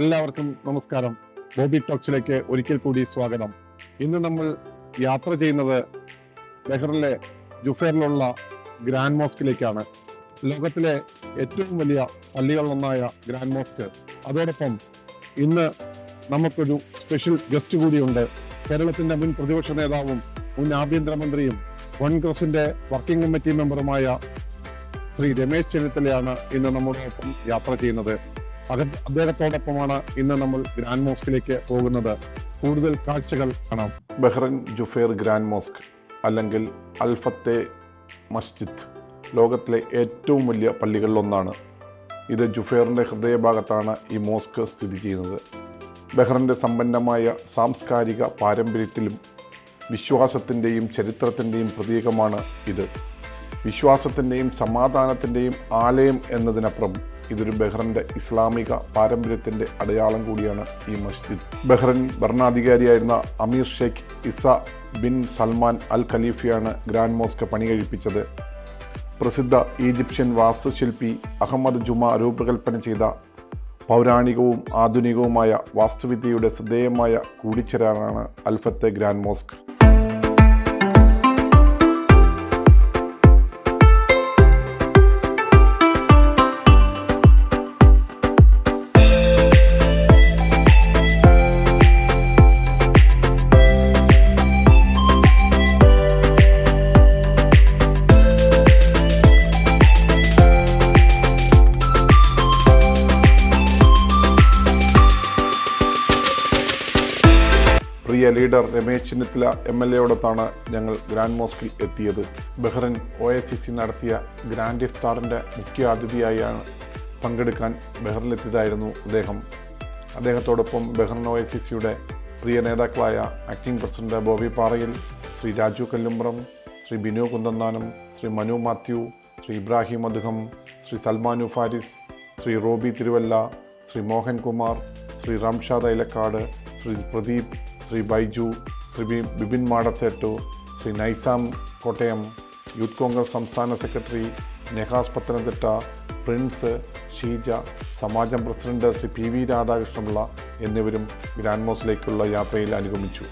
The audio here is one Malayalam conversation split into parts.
എല്ലാവർക്കും നമസ്കാരം. ബോബി ടോക്സിലേക്ക് ഒരിക്കൽ കൂടി സ്വാഗതം. ഇന്ന് നമ്മൾ യാത്ര ചെയ്യുന്നത് ബഹ്റിലെ ജുഫേറിലുള്ള ഗ്രാൻഡ് മോസ്കിലേക്കാണ്. ലോകത്തിലെ ഏറ്റവും വലിയ പള്ളികളിലൊന്നായ ഗ്രാൻഡ് മോസ്ക്. അതോടൊപ്പം ഇന്ന് നമുക്കൊരു സ്പെഷ്യൽ ഗസ്റ്റ് കൂടിയുണ്ട്. കേരളത്തിന്റെ മുൻ പ്രതിപക്ഷ നേതാവും മുൻ ആഭ്യന്തരമന്ത്രിയും കോൺഗ്രസിന്റെ വർക്കിംഗ് കമ്മിറ്റി മെമ്പറുമായ ശ്രീ രമേശ് ചെന്നിത്തലയാണ് ഇന്ന് നമ്മുടെ ഒപ്പം യാത്ര ചെയ്യുന്നത്. അദ്ദേഹത്തോടൊപ്പമാണ് ഇന്ന് നമ്മൾ ഗ്രാൻഡ് മോസ്കിലേക്ക് പോകുന്നത്. കൂടുതൽ കാഴ്ചകൾ കാണാം. ബഹ്റൻ ജുഫേർ ഗ്രാൻഡ് മോസ്ക് അല്ലെങ്കിൽ അൽഫത്തെ മസ്ജിദ് ലോകത്തിലെ ഏറ്റവും വലിയ പള്ളികളിലൊന്നാണ്. ഇത് ജുഫേറിന്റെ ഹൃദയഭാഗത്താണ് ഈ മോസ്ക് സ്ഥിതി ചെയ്യുന്നത്. ബഹ്റിന്റെ സമ്പന്നമായ സാംസ്കാരിക പാരമ്പര്യത്തിലും വിശ്വാസത്തിന്റെയും ചരിത്രത്തിന്റെയും പ്രതീകമാണ് ഇത്. വിശ്വാസത്തിന്റെയും സമാധാനത്തിന്റെയും ആലയം എന്നതിനപ്പുറം ഇതൊരു ബഹ്റന്റെ ഇസ്ലാമിക പാരമ്പര്യത്തിന്റെ അടയാളം കൂടിയാണ് ഈ മസ്ജിദ്. Bahrain ഭരണാധികാരിയായിരുന്ന Amir Sheikh Isa bin Salman al ഖലീഫയാണ് grand mosque പണി കഴിപ്പിച്ചത്. പ്രസിദ്ധ ഈജിപ്ഷ്യൻ വാസ്തുശില്പി അഹമ്മദ് ജുമ രൂപകൽപ്പന ചെയ്ത പൗരാണികവും ആധുനികവുമായ വാസ്തുവിദ്യയുടെ ശ്രദ്ധേയമായ കൂടിച്ചേരാനാണ് അൽഫത്തെ ഗ്രാൻഡ് മോസ്ക്. പ്രിയ leader Ramesh Chennithala M L എയോടൊത്താണ് ഞങ്ങൾ ഗ്രാൻഡ് മോസ്കിൽ എത്തിയത്. Bahrain O A C C നടത്തിയ ഗ്രാൻഡ് ഇഫ്താറിന്റെ മുഖ്യ അതിഥിയായാണ് പങ്കെടുക്കാൻ ബഹ്റിലെത്തിയതായിരുന്നു അദ്ദേഹം. അദ്ദേഹത്തോടൊപ്പം ബഹ്റിൻ ഒ എ സി സിയുടെ പ്രിയ നേതാക്കളായ acting president Bobby Parayil Shri Raju Kallumbram Shri Binu Kunthanthanam Shri Manu Mathew Shri Ibrahim Adham Shri Salman Faris Shri Robby Thiruvalla Shri Mohankumar Shri Ramshad Ailakkad Shri Pradeep Shri Baiju Shri Bipin Madathettu Shri Naisam Kottayam youth Congress സംസ്ഥാന secretary Nehas Pathanamthitta Prince Sheeja Samajam president Shri P V Radhakrishnapillai എന്നിവരും ഗ്രാൻഡ് മോസിലേക്കുള്ള യാത്രയിൽ അനുഗമിച്ചു.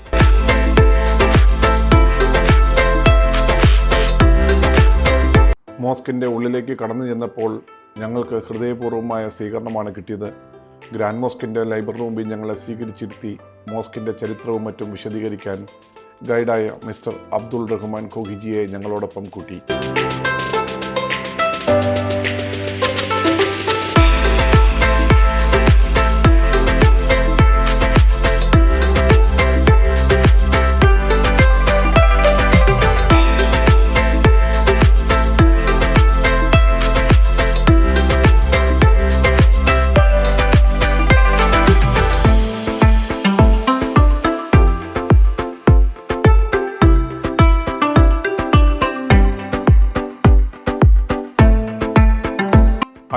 മോസ്കിന്റെ ഉള്ളിലേക്ക് കടന്നു ചെന്നപ്പോൾ ഞങ്ങൾക്ക് ഹൃദയപൂർവമായ സ്വീകരണമാണ് കിട്ടിയത്. ഗ്രാൻഡ് മോസ്കിന്റെ ലൈബ്രറി റൂമിൽ ഞങ്ങളെ സ്വീകരിച്ചിരുത്തി മോസ്കിന്റെ ചരിത്രവും മറ്റും വിശദീകരിക്കാൻ ഗൈഡായ മിസ്റ്റർ അബ്ദുൾ റഹ്മാൻ കോഹിജിയെ ഞങ്ങളോടൊപ്പം കൂട്ടി.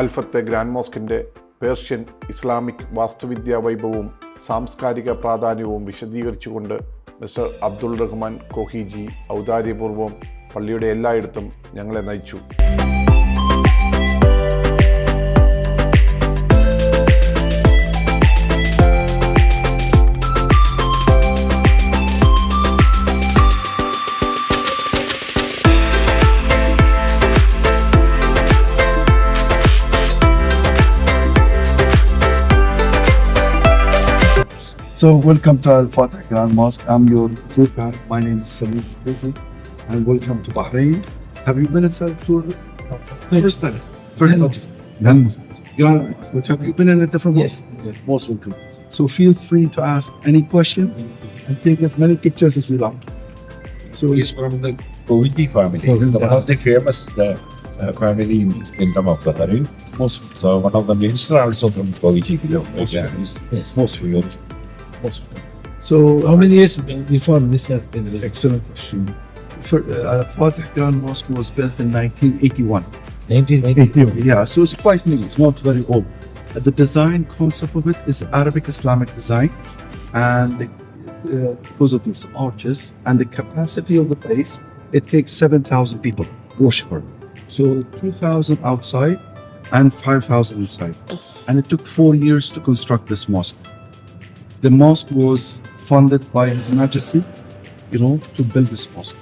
അൽഫത്തെ ഗ്രാൻഡ് മോസ്കിന്റെ പേർഷ്യൻ ഇസ്ലാമിക് വാസ്തുവിദ്യാ വൈഭവവും സാംസ്കാരിക പ്രാധാന്യവും വിശദീകരിച്ചുകൊണ്ട് മിസ്റ്റർ അബ്ദുൾ റഹ്മാൻ കോഹിജി ഔദാര്യപൂർവം പള്ളിയുടെ എല്ലായിടത്തും ഞങ്ങളെ നയിച്ചു. So welcome to Al Fatah Grand Mosque. I'm your tour guide. My name is Salim Fizi, and welcome to Bahrain. Have you been inside tour? First time. First time. Grand Mosque. Grand Mosque. But have you been in a different Yes. mosque? Yes. Most welcome. So feel free to ask any question and take as many pictures as you like. So He's from the Kohiti family. Kohiti. One of the famous uh, uh, family in Kingdom of Bahrain. most So one of the minister also from Kohiti. Most Yeah, he's- Yes. most famous. Welcome. So how many years before this has been built? Excellent question. For, uh, Al Fatah Grand Mosque was built in 1981. 1981? Yeah, so it's quite new. It's not very old. Uh, The design concept of it is Arabic Islamic design, and the, uh, because of these arches and the capacity of the place, it takes seven thousand people worshipper. So two thousand outside and 5,000 inside. And it took four years to construct this mosque. The mosque was funded by His Majesty, you know, to build this mosque.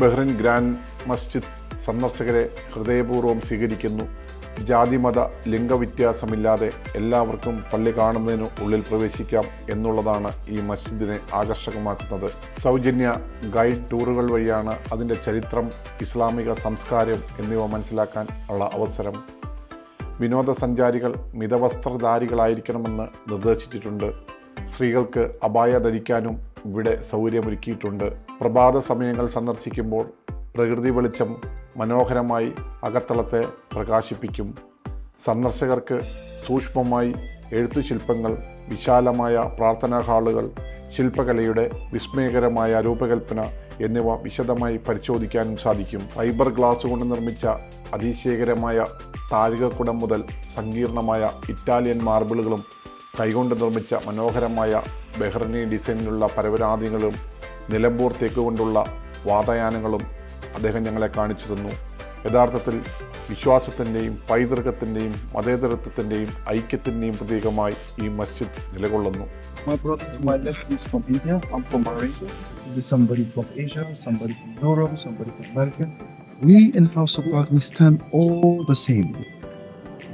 Bahrain grand മസ്ജിദ് സന്ദർശകരെ ഹൃദയപൂർവം സ്വീകരിക്കുന്നു. ജാതിമത ലിംഗവ്യത്യാസമില്ലാതെ എല്ലാവർക്കും പള്ളി കാണുന്നതിന് ഉള്ളിൽ പ്രവേശിക്കാം എന്നുള്ളതാണ് ഈ മസ്ജിദിനെ ആകർഷകമാക്കുന്നത്. സൗജന്യ ഗൈഡ് ടൂറുകൾ വഴിയാണ് അതിന്റെ ചരിത്രം ഇസ്ലാമിക സംസ്കാരം എന്നിവ മനസ്സിലാക്കാൻ ഉള്ള അവസരം. വിനോദസഞ്ചാരികൾ മിതവസ്ത്രധാരികളായിരിക്കണമെന്ന് നിർദ്ദേശിച്ചിട്ടുണ്ട്. സ്ത്രീകൾക്ക് അപായ ധരിക്കാനും ഇവിടെ സൗകര്യമൊരുക്കിയിട്ടുണ്ട്. പ്രഭാത സമയങ്ങൾ സന്ദർശിക്കുമ്പോൾ പ്രകൃതി വെളിച്ചം മനോഹരമായി അകത്തളത്തെ പ്രകാശിപ്പിക്കും. സന്ദർശകർക്ക് സൂക്ഷ്മമായി എഴുത്തുശില്പങ്ങൾ വിശാലമായ പ്രാർത്ഥനാ ഹാളുകൾ ശില്പകലയുടെ വിസ്മയകരമായ രൂപകൽപ്പന എന്നിവ വിശദമായി പരിശോധിക്കാനും സാധിക്കും. ഫൈബർ ഗ്ലാസ് കൊണ്ട് നിർമ്മിച്ച അതിശയകരമായ താഴികക്കുടം മുതൽ സങ്കീർണമായ ഇറ്റാലിയൻ മാർബിളുകളും കൈകൊണ്ട് നിർമ്മിച്ച മനോഹരമായ ബെഹ്റനി ഡിസൈനിലുള്ള പരവരാദികളും നിലമ്പൂർ തേക്ക് കൊണ്ടുള്ള വാതയാനങ്ങളും അദ്ദേഹം ഞങ്ങളെ കാണിച്ചു തന്നു. യഥാർത്ഥത്തിൽ വിശ്വാസത്തിന്റെയും പൈതൃകത്തിന്റെയും മതേതരത്വത്തിന്റെയും ഐക്യത്തിന്റെയും പ്രതീകമായി ഈ മസ്ജിദ് നിലകൊള്ളുന്നു.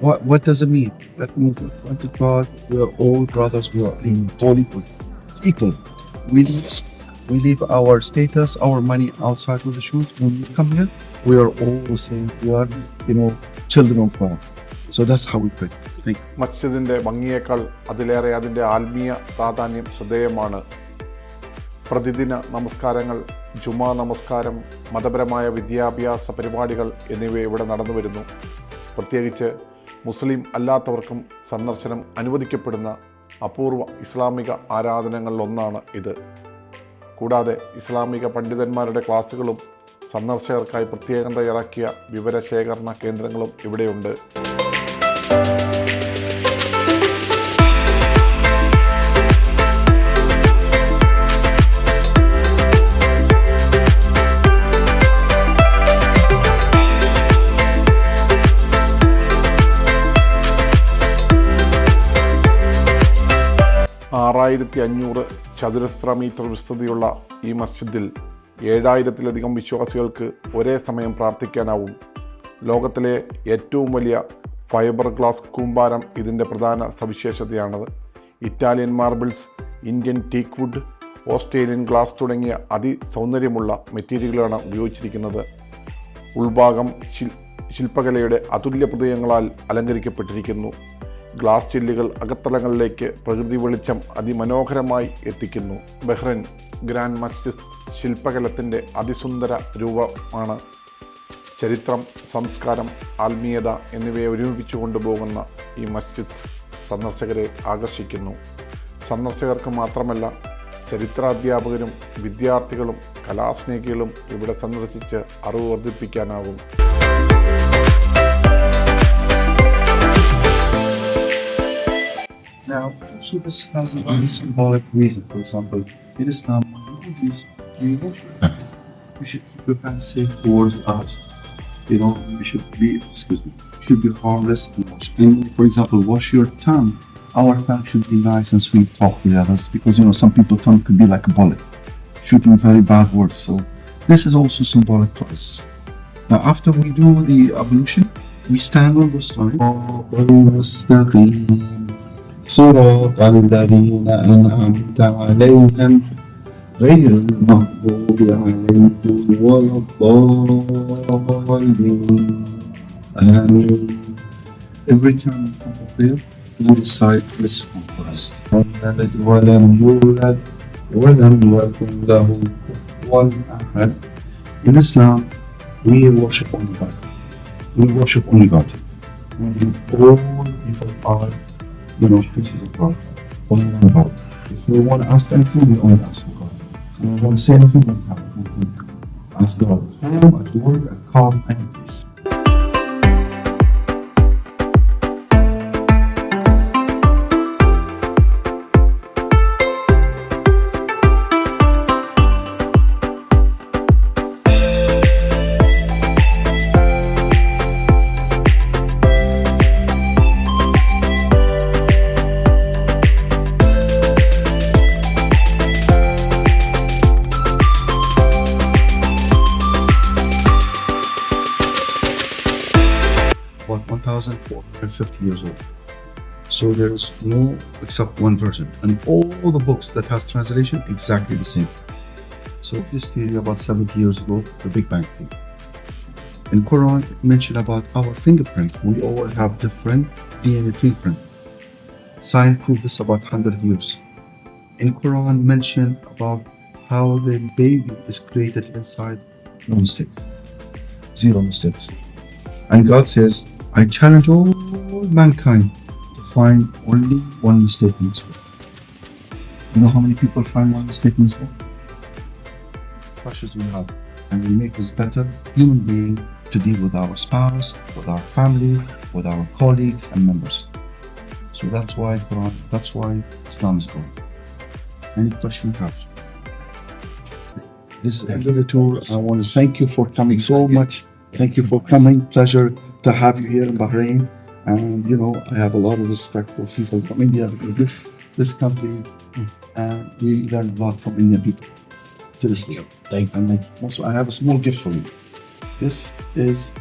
What, what does it mean? That means front of God, we are all brothers, we are in equal. equal. We leave, we leave our status, our money outside of the shoes. When we come here, we are all the same. We are, you know, children of God. So that's how we pray. മസ്ജിദിന്റെ ഭംഗിയേക്കാൾ അതിലേറെ അതിന്റെ ആത്മീയ പ്രാധാന്യം ശ്രദ്ധേയമാണ് പ്രതിദിന നമസ്കാരങ്ങൾ ജുമാ നമസ്കാരം മതപരമായ വിദ്യാഭ്യാസ പരിപാടികൾ എന്നിവ ഇവിടെ നടന്നു വരുന്നു പ്രത്യേകിച്ച് മുസ്ലിം അല്ലാത്തവർക്കും സന്ദർശനം അനുവദിക്കപ്പെടുന്ന അപൂർവ ഇസ്ലാമിക ആരാധനകളിലൊന്നാണ് ഇത്. കൂടാതെ ഇസ്ലാമിക പണ്ഡിതന്മാരുടെ ക്ലാസ്സുകളും സന്ദർശകർക്കായി പ്രത്യേകം തയ്യാറാക്കിയ വിവരശേഖരണ കേന്ദ്രങ്ങളും ഇവിടെയുണ്ട്. ആറായിരത്തി അഞ്ഞൂറ് ചതുരശ്ര മീറ്റർ വിസ്തൃതിയുള്ള ഈ മസ്ജിദിൽ ഏഴായിരത്തിലധികം വിശ്വാസികൾക്ക് ഒരേ സമയം പ്രാർത്ഥിക്കാനാവും. ലോകത്തിലെ ഏറ്റവും വലിയ ഫൈബർ ഗ്ലാസ് കൂമ്പാരം ഇതിന്റെ പ്രധാന സവിശേഷതയാണത് Italian marbles Indian teak wood Australian glass തുടങ്ങിയ അതിസൗന്ദര്യമുള്ള മെറ്റീരിയലുകളാണ് ഉപയോഗിച്ചിരിക്കുന്നത്. ഉൾഭാഗം ശിൽ ശില്പകലയുടെ അതുല്യ പ്രതീകങ്ങളാൽ അലങ്കരിക്കപ്പെട്ടിരിക്കുന്നു. ഗ്ലാസ് ചില്ലുകൾ അകത്തളങ്ങളിലേക്ക് പ്രകൃതി വെളിച്ചം അതിമനോഹരമായി എത്തിക്കുന്നു. ബഹ്റൈൻ ഗ്രാൻഡ് മസ്ജിദ് ശില്പകലത്തിന്റെ അതിസുന്ദര രൂപമാണ്. ചരിത്രം സംസ്കാരം ആത്മീയത എന്നിവയെ ഒരുമിപ്പിച്ചു കൊണ്ടുപോകുന്ന ഈ മസ്ജിദ് സന്ദർശകരെ ആകർഷിക്കുന്നു. സന്ദർശകർക്ക് മാത്രമല്ല ചരിത്രാധ്യാപകരും വിദ്യാർത്ഥികളും കലാസ്നേഹികളും ഇവിടെ സന്ദർശിച്ച് അറിവ് വർദ്ധിപ്പിക്കാനാകും. Now, this has a very symbolic reason. For example, in Islam, these we. We should keep your hands safe towards us. You know, we should be, excuse me, should be harmless and for example, wash your tongue. Our tongue should be nice and sweet talk with others because you know some people's tongue could be like a bullet, shooting very bad words. So this is also symbolic to us. Now, after we do the ablution, we stand on this line. صراط الذين أنعمت عليهم غير المغضوب عليهم ولا الضالين آمين Every time we come up there, we recite this one for us. ولم يولد ولم يكن له كفوا أحد In Islam, we worship only God. We worship only God. And all people are you know, pieces of God. Only one God. If we want to ask anything, we only ask for God. If we want to say anything, we have to ask God. Home, at work, at calm, and. 1,450 years old. So there is no except one version, and all the books that has translation exactly the same. So this theory about 70 years ago, the Big Bang theory. In Quran, it mentioned about our fingerprint. We all have different DNA fingerprint. Science proved this about 100 years. In Quran, mentioned about how the baby is created inside no mistakes, zero mistakes. And God says, I challenge all mankind to find only one mistake in this world. You know how many people find one mistake in this world? Precious we have. And we make us better human being to deal with our spouse, with our family, with our colleagues and members. So that's why Quran, that's why Islam is going. Any question you have? This is the end of the tour. I want to thank you for coming so much. Thank you for coming. Pleasure to have you here in Bahrain. And you know, I have a lot of respect for people from India because this this country, and we learn a lot from Indian people. Seriously. Thank you. And also, I have a small gift for you. This is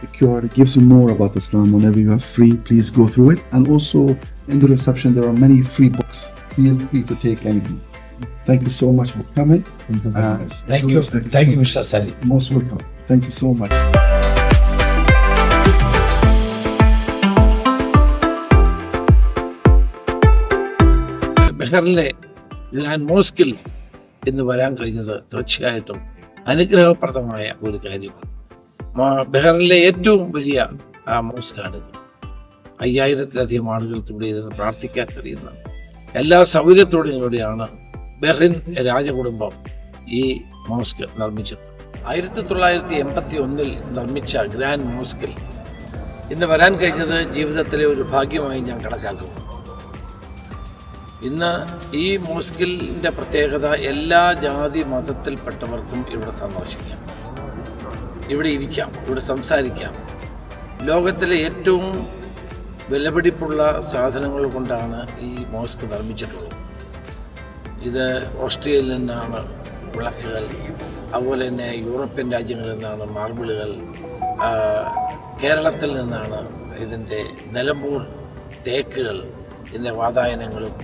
the cure. It gives you more about Islam. Whenever you are free, please go through it. And also, in the reception, there are many free books. Feel free to take anything. Thank you so much for coming. Uh, Thank you. Thank you, Mr. Salim. Most welcome. Thank you so much. ബെഹറിലെ ഗ്രാൻഡ് മോസ്കിൽ ഇന്ന് വരാൻ കഴിഞ്ഞത് തീർച്ചയായിട്ടും അനുഗ്രഹപ്രദമായ ഒരു കാര്യമാണ്. ബെഹറിലെ ഏറ്റവും വലിയ ആ മോസ്കാണിത് അയ്യായിരത്തിലധികം ആളുകൾക്ക് ഇവിടെ ഇരുന്ന് പ്രാർത്ഥിക്കാൻ കഴിയുന്ന എല്ലാ സൗകര്യത്തോടും കൂടിയാണ് ബെഹ്റിൻ രാജകുടുംബം ഈ മോസ്ക് നിർമ്മിച്ചത്. ആയിരത്തി തൊള്ളായിരത്തി എൺപത്തി ഒന്നിൽ നിർമ്മിച്ച ഗ്രാൻഡ് മോസ്കിൽ ഇന്ന് വരാൻ കഴിഞ്ഞത് ജീവിതത്തിലെ ഒരു ഭാഗ്യമായി ഞാൻ കണക്കാക്കുന്നു. ഇന്ന് ഈ മോസ്കിലിന്റെ പ്രത്യേകത എല്ലാ ജാതി മതത്തിൽപ്പെട്ടവർക്കും ഇവിടെ സന്ദർശിക്കാം ഇവിടെ ഇരിക്കാം ഇവിടെ സംസാരിക്കാം. ലോകത്തിലെ ഏറ്റവും വിലപിടിപ്പുള്ള സാധനങ്ങൾ കൊണ്ടാണ് ഈ മോസ്ക് നിർമ്മിച്ചിട്ടുള്ളത്. ഇത് ഓസ്ട്രിയയിൽ നിന്നാണ് വിളക്കുകൾ അതുപോലെ തന്നെ യൂറോപ്യൻ രാജ്യങ്ങളിൽ നിന്നാണ് മാർബിളുകൾ കേരളത്തിൽ നിന്നാണ് ഇതിന്റെ നിലമ്പൂർ തേക്കുകൾ ഇതിന്റെ വാതായനങ്ങളും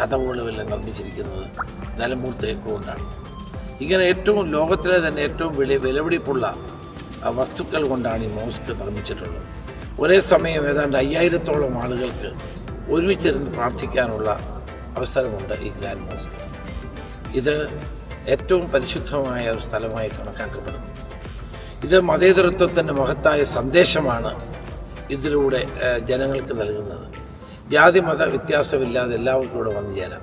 കഥവുകളും എല്ലാം നിർമ്മിച്ചിരിക്കുന്നത് നിലമ്പൂർ കൊണ്ടാണ്. ഇങ്ങനെ ഏറ്റവും ലോകത്തിലെ തന്നെ ഏറ്റവും വില വിലപിടിപ്പുള്ള വസ്തുക്കൾ കൊണ്ടാണ് ഈ മോസ്ക് നിർമ്മിച്ചിട്ടുള്ളത്. ഒരേ സമയം ഏതാണ്ട് അയ്യായിരത്തോളം ആളുകൾക്ക് ഒരുമിച്ചിരുന്ന് പ്രാർത്ഥിക്കാനുള്ള അവസരമുണ്ട് ഈ ഗ്രാൻഡ് മോസ്ക്. ഇത് ഏറ്റവും പരിശുദ്ധമായ ഒരു സ്ഥലമായി കണക്കാക്കപ്പെടുന്നു. ഇത് മതേതരത്വത്തിന്റെ മഹത്തായ സന്ദേശമാണ് ഇതിലൂടെ ജനങ്ങൾക്ക് നൽകുന്നത്. ജാതി മത വ്യത്യാസമില്ലാതെ എല്ലാവർക്കും ഇവിടെ വന്നു ചേരാം.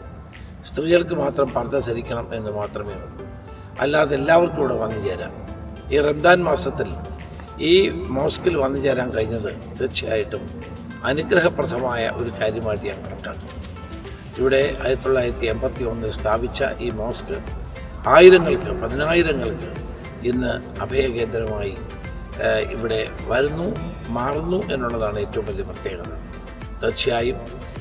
സ്ത്രീകൾക്ക് മാത്രം പർദ്ദ ധരിക്കണം എന്ന് മാത്രമേ ഉള്ളൂ. അല്ലാതെ എല്ലാവർക്കും ഇവിടെ വന്നു ചേരാം. ഈ റംദാൻ മാസത്തിൽ ഈ മോസ്കിൽ വന്നു ചേരാൻ കഴിഞ്ഞത് തീർച്ചയായിട്ടും അനുഗ്രഹപ്രദമായ ഒരു കാര്യമായിട്ട് ഞാൻ കണക്കാക്കുന്നു. ഇവിടെ ആയിരത്തി തൊള്ളായിരത്തി എൺപത്തി ഒന്നിൽ സ്ഥാപിച്ച ഈ മോസ്ക് ആയിരങ്ങൾക്ക് പതിനായിരങ്ങൾക്ക് ഇന്ന് അഭയകേന്ദ്രമായി ഇവിടെ വരുന്നു മാറുന്നു എന്നുള്ളതാണ് ഏറ്റവും വലിയ പ്രത്യേകത. തീർച്ചയായും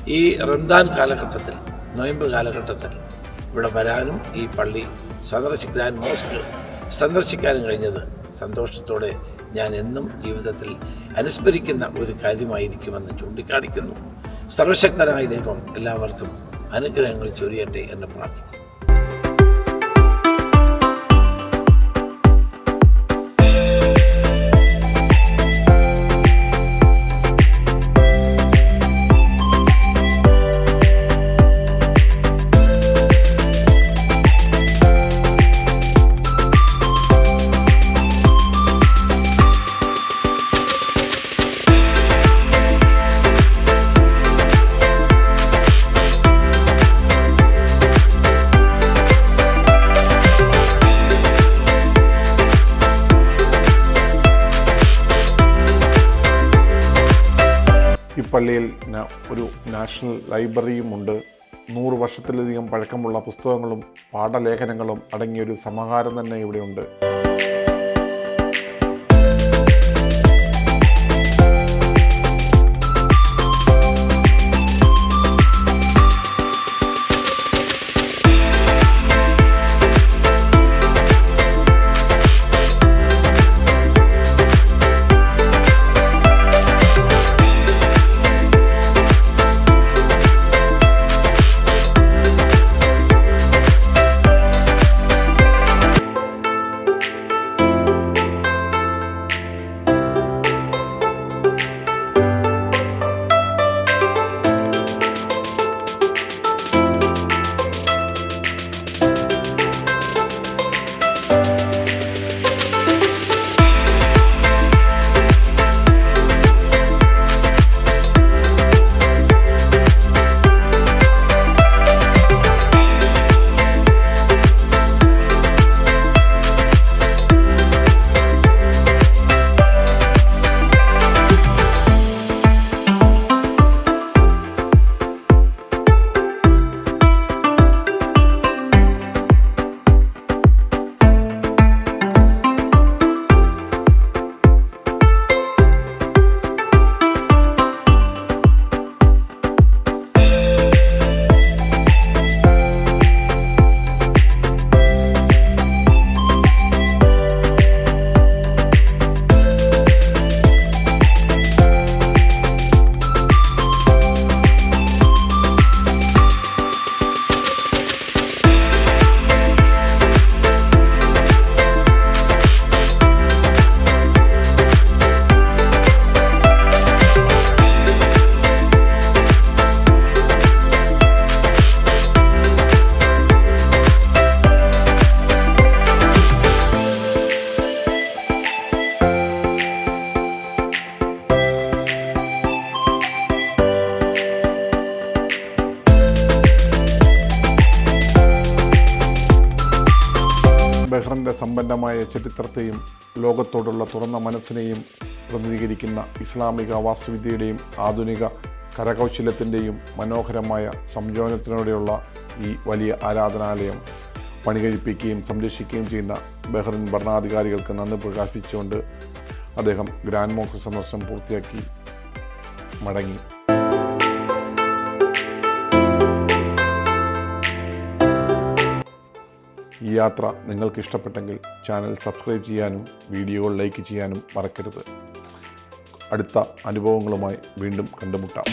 ഈ റംദാൻ കാലഘട്ടത്തിൽ നൊയമ്പ് കാലഘട്ടത്തിൽ ഇവിടെ വരാനും ഈ പള്ളി സന്ദർശിക്കാൻ മോസ്ക് സന്ദർശിക്കാനും കഴിഞ്ഞത് സന്തോഷത്തോടെ ഞാൻ എന്നും ജീവിതത്തിൽ അനുസ്മരിക്കുന്ന ഒരു കാര്യമായിരിക്കുമെന്ന് ചൂണ്ടിക്കാണിക്കുന്നു. സർവശക്തനായ ദൈവം എല്ലാവർക്കും അനുഗ്രഹങ്ങൾ ചൊരിയട്ടെ എന്ന് പ്രാർത്ഥിക്കുന്നു. പള്ളിയിൽ ഒരു നാഷണൽ ലൈബ്രറിയും ഉണ്ട് നൂറ് വർഷത്തിലധികം പഴക്കമുള്ള പുസ്തകങ്ങളും പാഠലേഖനങ്ങളും അടങ്ങിയൊരു സമാഹാരം തന്നെ ഇവിടെയുണ്ട്. സമ്പന്നമായ ചരിത്രത്തെയും ലോകത്തോടുള്ള തുറന്ന മനസ്സിനെയും പ്രതിനിധീകരിക്കുന്ന ഇസ്ലാമിക വാസ്തുവിദ്യയുടെയും ആധുനിക കരകൗശലത്തിന്റെയും മനോഹരമായ സംയോജനത്തിനോടെയുള്ള ഈ വലിയ ആരാധനാലയം പണികഴിപ്പിക്കുകയും സംരക്ഷിക്കുകയും ചെയ്യുന്ന ബഹ്റിൻ ഭരണാധികാരികൾക്ക് നന്ദി പ്രകാശിപ്പിച്ചുകൊണ്ട് അദ്ദേഹം ഗ്രാൻഡ് മോക്സ് സന്ദർശനം പൂർത്തിയാക്കി മടങ്ങി. ഈ യാത്ര നിങ്ങൾക്ക് ഇഷ്ടപ്പെട്ടെങ്കിൽ ചാനൽ സബ്സ്ക്രൈബ് ചെയ്യാനും വീഡിയോ ലൈക്ക് ചെയ്യാനും മറക്കരുത്. അടുത്ത അനുഭവങ്ങളുമായി വീണ്ടും കണ്ടുമുട്ടാം.